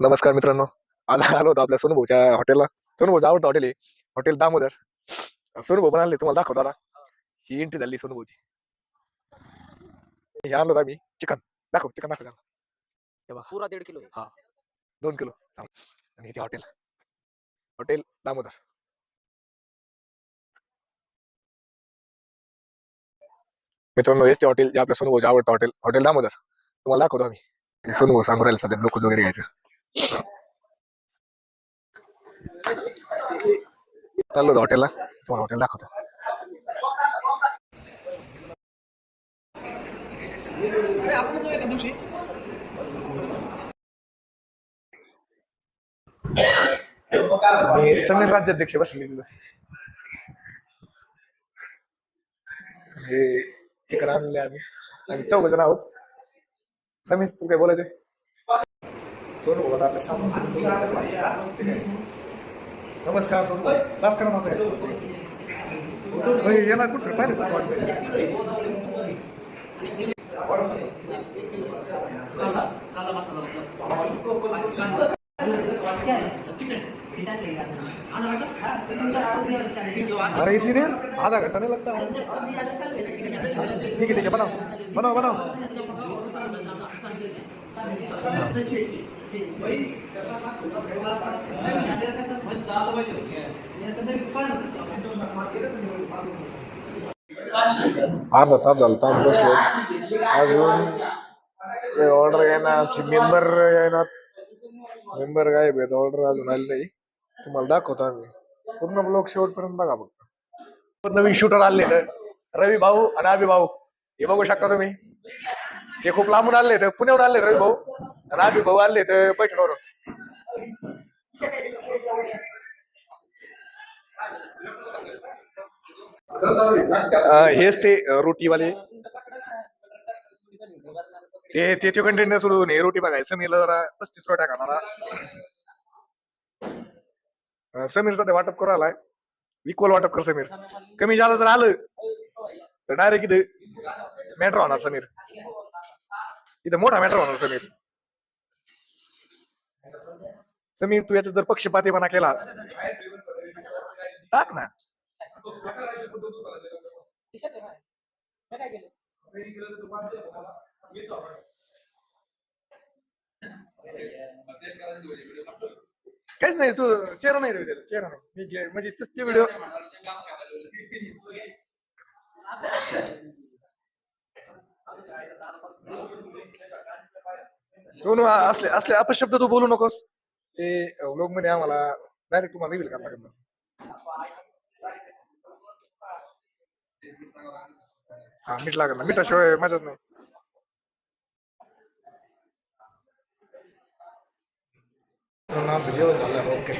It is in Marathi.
नमस्कार मित्रांनो. आज आलो होतो आपल्या सोनूभाऊच्या हॉटेलला सोनूभाऊचं आवडतं हॉटेल आहे हॉटेल दामोदर. सोनूभाऊ पण आणले तुम्हाला दाखवतो आता. ही एंट्री झाली सोनूभाऊची. हे आणलो होतं आम्ही. चिकन. दाखव चिकन दाखव त्याला. पुरा दीड किलो आहे. दोन किलो. आणि इथे हॉटेल हॉटेल दामोदर. मित्रांनो हेच ते हॉटेल जे आपल्या सोनूभाऊचं आवडतं हॉटेल हॉटेल दामोदर. तुम्हाला दाखवतो आम्ही. सोनूभाऊ सांगू राहिले सध्या लोक वगैरे घ्यायचं. चाललो हॉटेलला. तुम्हाला हॉटेल दाखवतो. समीर राज्याध्यक्ष बसले तिथं. हे चिकन आणले आम्ही. आणि चौघ जण आहोत. समीर तू काय बोलायचंय? सोनू भाऊ आता आपल्या सामोर नमस्कार सोनू भाऊ. दास करा माझा होय, याला कुठं पाहिलं सारखं वाटतंय अरे इतनी देर आधा घंटा नहीं लगता ठीक है ठीक है बनाओ बनाओ बनाओ अर्धा तास झाला तास बसलो. अजून ऑर्डर येणार मेंबर येणार. मेंबर काय भेट ऑर्डर अजून आली नाही. तुम्हाला दाखवतो आम्ही. पूर्ण ब्लॉक शेवटपर्यंत बघा फक्त. नवीन शूटर आले तर रवी भाऊ आणि अभि भाऊ. हे बघू शकता तुम्ही. हे खूप लांबून आले तर पुण्यावर आले रवी भाऊ. आणि आम्ही भाऊ आले तर पैठणवर. हेच ते रोटीवाले. ते त्याचे कंटेंट सोडून हे रोटी बघाय समीरला जरा पस्तीस रोट्या खाणारा समीर समीरचा ते वाटप करू आलाय इक्वल वाटप कर समीर. कमी झालं जर आलं. तर डायरेक्ट इथे. मॅटर होणार समीर. इथं मोठा मॅटर होणार समीर. समीर तू याचा जर पक्षपातीपणा केलास टाक ना. काहीच नाही तू चेहरा नाही रे त्याला चेहरा नाही. मी घे- म्हणजे तेच ते व्हिडिओ सोनू आ- असले असले अपशब्द तू बोलू नकोस. ते लोक म्हणे आम्हाला डायरेक्ट तुम्हाला रिव्हील करायला लागेल हा मीठ लागेल ना. मिठाशिवाय मजाच नाही. आमचं जेवण झालं ओके.